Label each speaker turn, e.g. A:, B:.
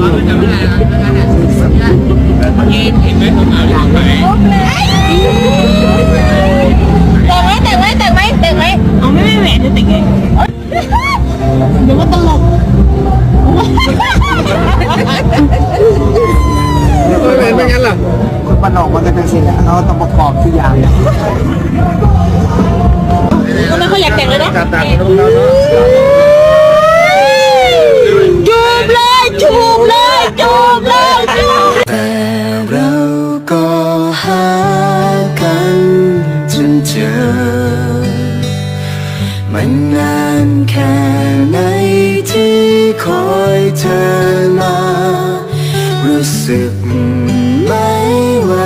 A: ยิ้มเห็นไหมผมเอาอย่งไรต่งไหมต่งไหมต่งไหมต่งไหมเอาไม่แหวนจะต่งเองเดี๋ยวมัตลก
B: ไม่แหวนไม่งั้นหรอคนบ้านนอกมันเป็นสิ่งเขาต้องประกอบทุกอย่าง
A: ก็ไม่ค่อยอยากแต่งเลยเนาะ
C: จอ มันนานแค่ไหนที่คอยเธอมา รู้สึกไหมว่า